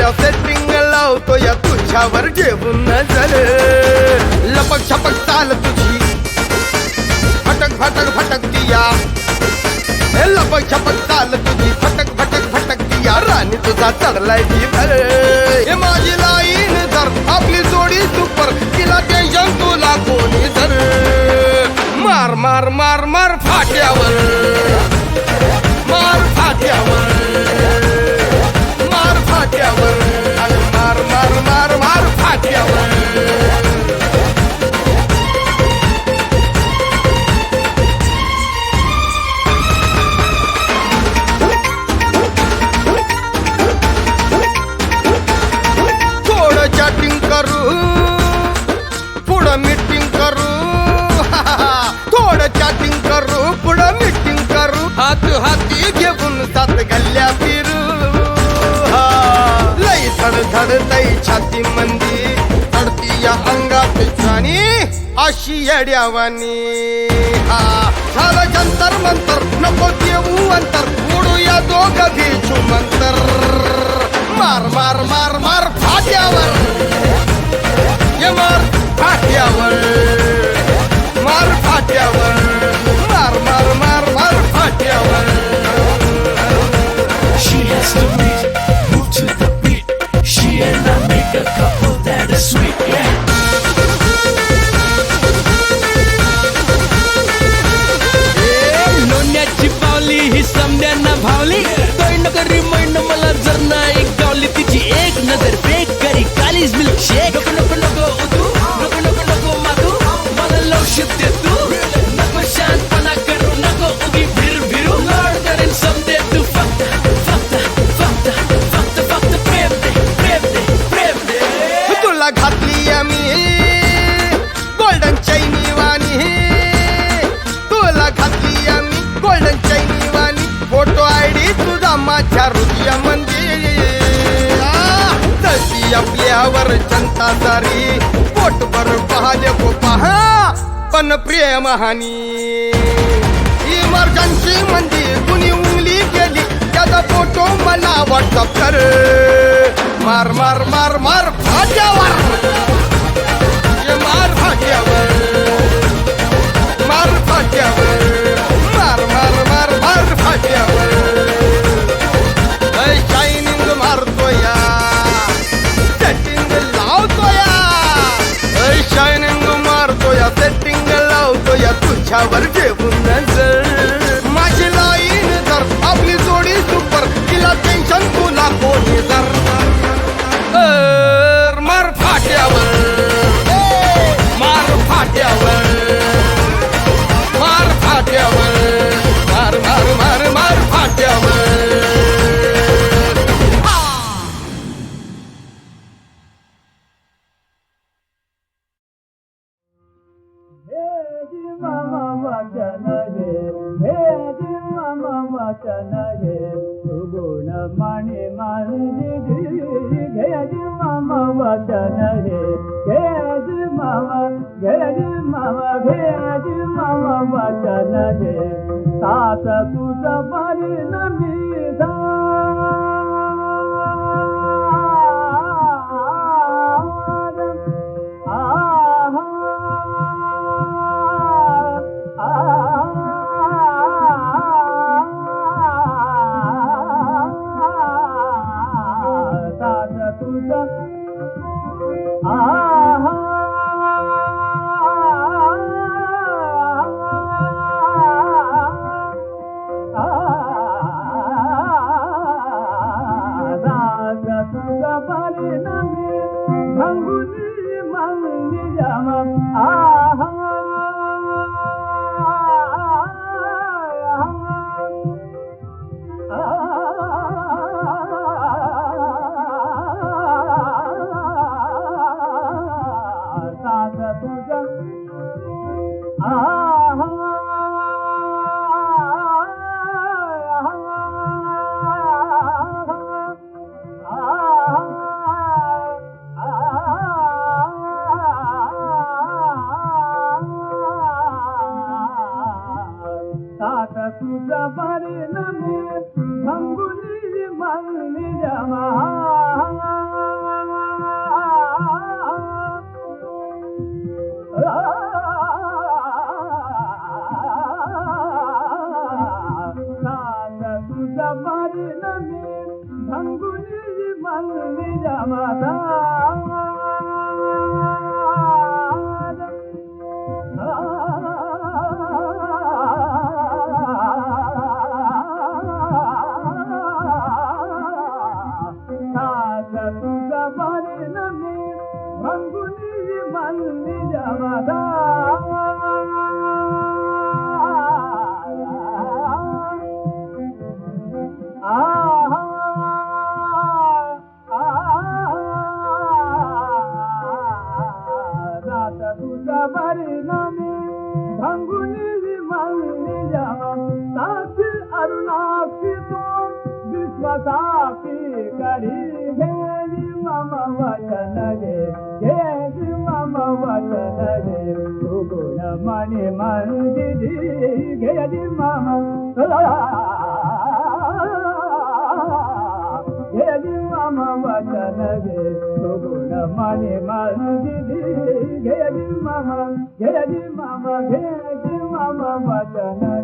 या सेटिंग लावतो या तुझ्यावर घेऊन नजर. लपक छपक चाल तुझी. फटक फटक फटक दिया. हे लपक छपक चाल तुझी. फटक फटक फटक दिया. राणी तुझा चढलाय ती भर हे माझी लाईन धर आपली जोडी सुपर. तिला टेन्शन तुला कोणी धर मार मार मार मार फाट्यावर. मार फाट्यावर. फाट्यावर. मार मार मार मार फाट्यावर. थोडं चॅटिंग करू पुढं मीटिंग करू. थोडं चॅटिंग करू पुढं मीटिंग करू. हात हाती धड छाती मंदी. चढती या अंगात जाणी अशी येड्यावानी. हा झालं जंतर मंतर नको देऊ अंतर. उडूया दोघ घेचू मंतर मार मार मार मार फाट्यावर. ये मार फाट्यावर. मार फाट्यावर. मार मार मार मार फाट्यावर. नजर बेक करी कालीज मिल्क शेक नको नको नको उतू नको नको नको मातू मला लवशिप दे तू. नको शांतपणा करू नको उगी भिर भिरू लॉर्ड करेन समदे तू फक्त फक्त फक्त फक्त फक्त प्रेम दे प्रेम दे प्रेम दे. तुला घातली आम्ही गोल्डन चैनी वाणी तुला घातली आम्ही गोल्डन चैनी वाणी फोटो आयडी तुझा माझ्या हृदयामध्ये तशी आपल्यावर जनता सारी. पोटभर पाहले गो पहा पण प्रेम हानी. इमर्जन्सी म्हणजे कुणी उंगली गेली. त्याचा फोटो मला व्हॉट्सअप कर. मार मार मार मार भाज्यावर ये मार भाज्यावर वचन हे हे मम हे सुगुण मणि मंदिर घेज मम वचन हे घेज मम घेज मम घेज मम वचन हे सात तुझ परिणमिधा मालू विश्वसापी करी घेरी मम वचन गे घेरी मम गे सुगुण मणि मंदिरी घेरी मम घेरी मम वचन गे सुगुण मणि मामा गे मामा च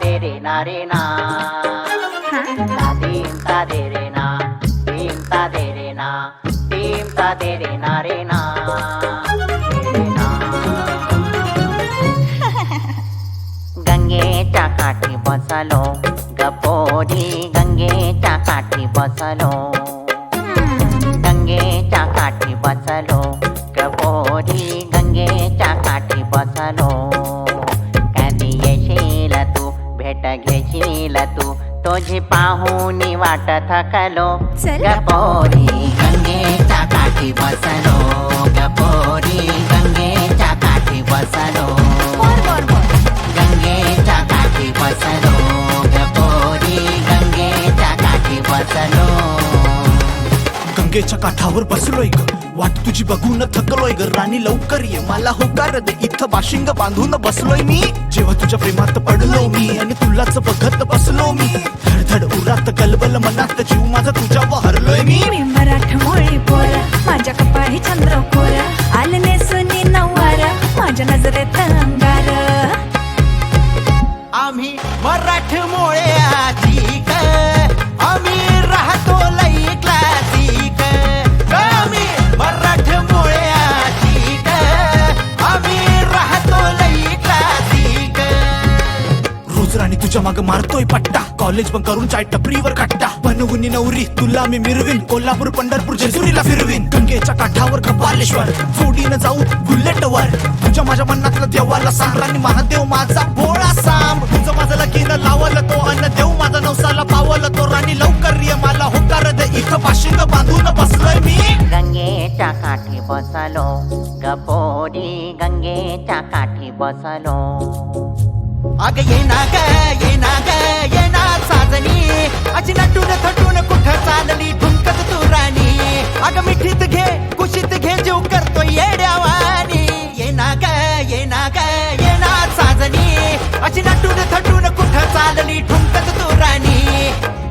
de re na re na ta tim ta de re na tim ta de re na tim ta de re na re na गंगेच्या काठी बसलो गपोरी गंगेच्या काठी बसलो तुझी पाहुनी वाट थकलो गपोरी गंगेच्या काठी बसलो. गपोरी गंगेच्या काठी बसलो. गंगेच्या काठी बसलो. गपोरी गंगेच्या काठी बसलो. गंगेच्या काठावर बसलोय ग. वाट तुझी बघून थकलोय ग. राणी लवकर ये. मला होकार दे. इथं बाशिंग बांधून बसलोय मी. जेव्हा तुझ्या प्रेमात पडलो मी आणि तुलाच बघत बसलो मी. माझा तुझ्या हरलोय मी. मी मराठमोळी पोर माझ्या कपाळी चंद्रकोर आलने सुनी नवार माझ्या नजरेत अंगार. आम्ही मराठ मोळे आम्ही तुझ्या माग मारतोय पट्टा कॉलेज पण करून चाय टपरीवर कट्टा बनवून नवरी तुला मी मिरवीन. कोल्हापूर पंढरपूर जेजुरीला फिरवीन. गंगेच्या काठावर कपालेश्वर. जोडीनं जाऊ बुलेटवर. तुझ्या माझ्या मनातलं देवाला सांग. आणि महादेव माझा बोळा सांब तुझं माझं लगीन लावलं तो अन्न देव. माझा नवसाला पावलं तो राणी लवकर ये. मला होकार दे. इथं पाशिंग बांधून बसलोय मी. गंगेच्या काठी बसलो. गपोरी गंगेच्या काठी बसलो. अग ये ना ग ये ना ग ये साजनी. अशी नटून थटून कुठं चालली ठुमकत तू राणी. अग मिठीत घे कुशीत घे जीव करतो येड्यावानी. ये ना ग ये ना ग ये साजनी. अशी नटून थटून कुठं चालली ठुमकत तू राणी.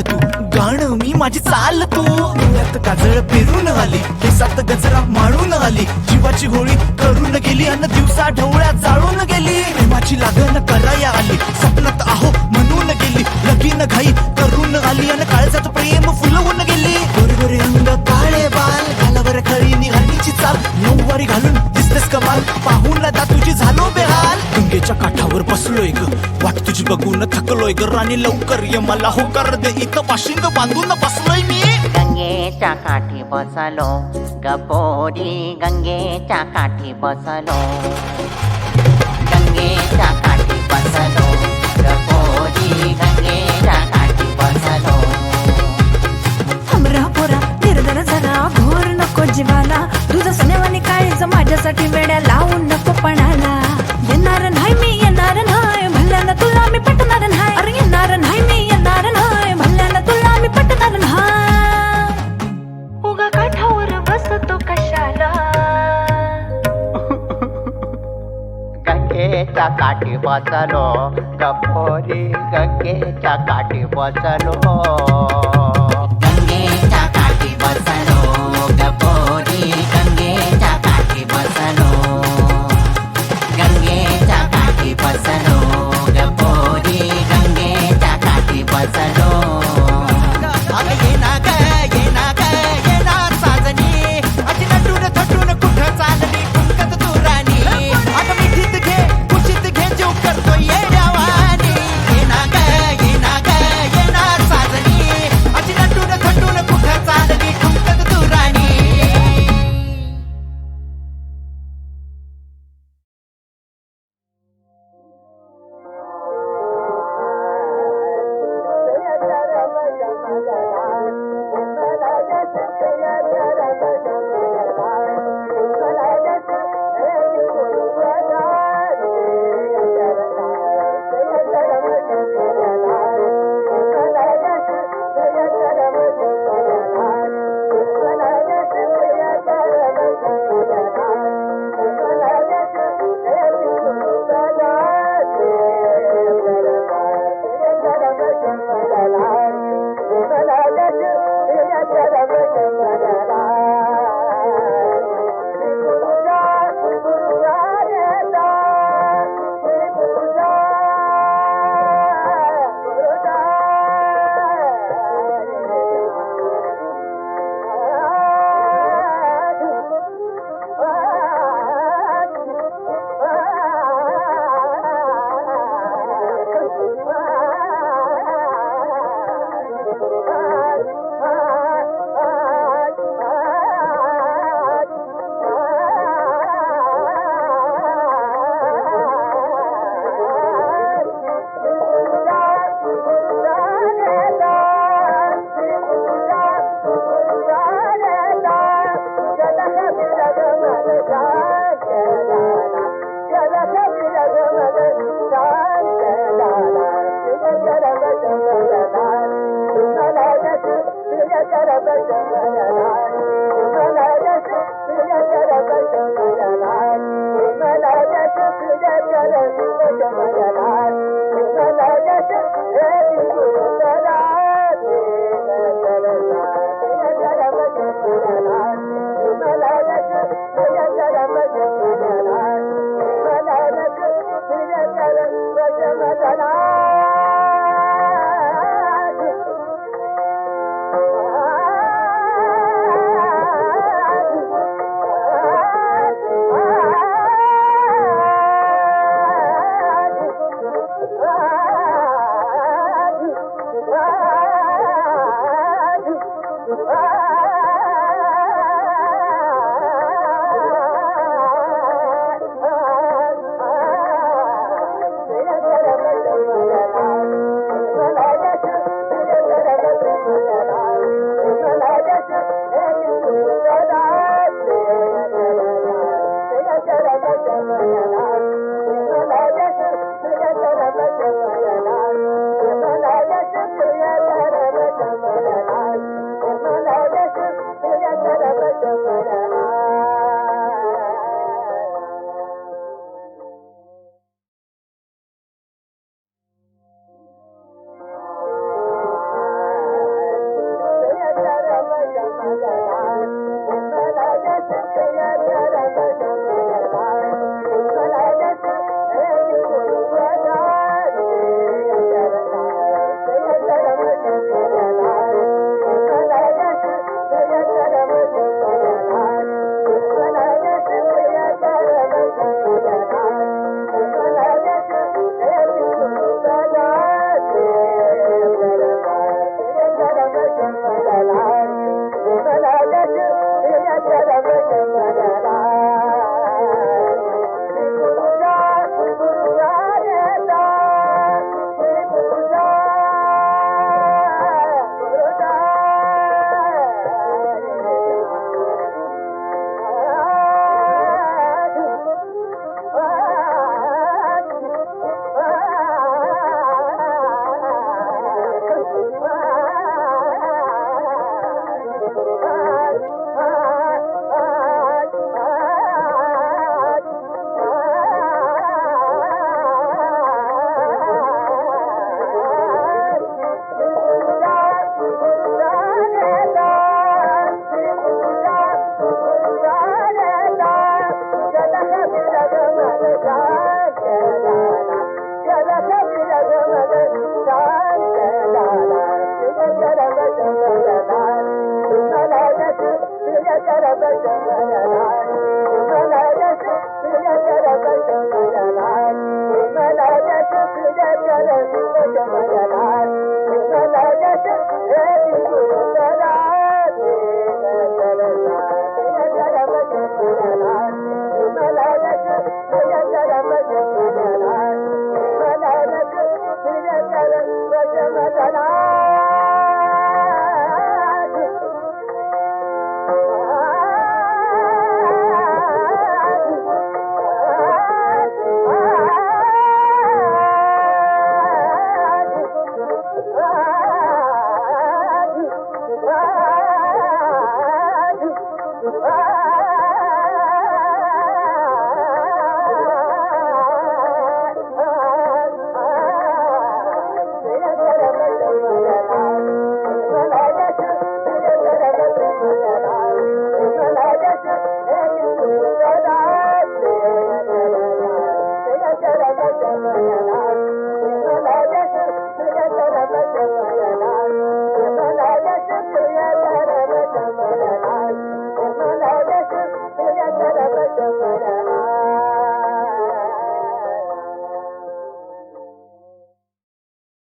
तू. गाणं मी माझी चाल तू. डोळ्यात काजळ पेरून आली केसात गजरा माळून आली. जीवाची गोळी करून गेली अन दिवसा ढवळ्या जाळून गेली. प्रेमाची लागण कराया आली स्वप्नात आहो म्हणून गेली. लगीन घाई करून आली अन काळजात प्रेम फुलवून गेली. बरोबर अंग काळे बाल घालावर खळी निघालीची चाल नऊवारी घालून दिसतेस कमाल. पाहून दा तुझी झालो बेहाल. गंगेच्या काठावर बसलोय ग. वाट तुझी बघून थकलोय ग. राणी लवकर ये मला होकार दे. इथं पाशिंग बांधून बसलोय मी. गंगेच्या काठी बसलो. गपोरी गंगेच्या काठी बसलो. गंगेच्या काठी बसलो. जीवाला. तुझं सोन्यावानी काळीच माझ्यासाठी वेड्या लावून नको पणाला. येणार नाही मी येणार नाही. भल्यानं तुला मी पटणार नाही. अरे येणार नाही मी येणार नाही. भल्यानं तुला मी पटणार नाही. उगा काठावर बसतो कशाला? गंगेच्या काठी बसलो. गपोरी गंगेच्या काठी बसलो.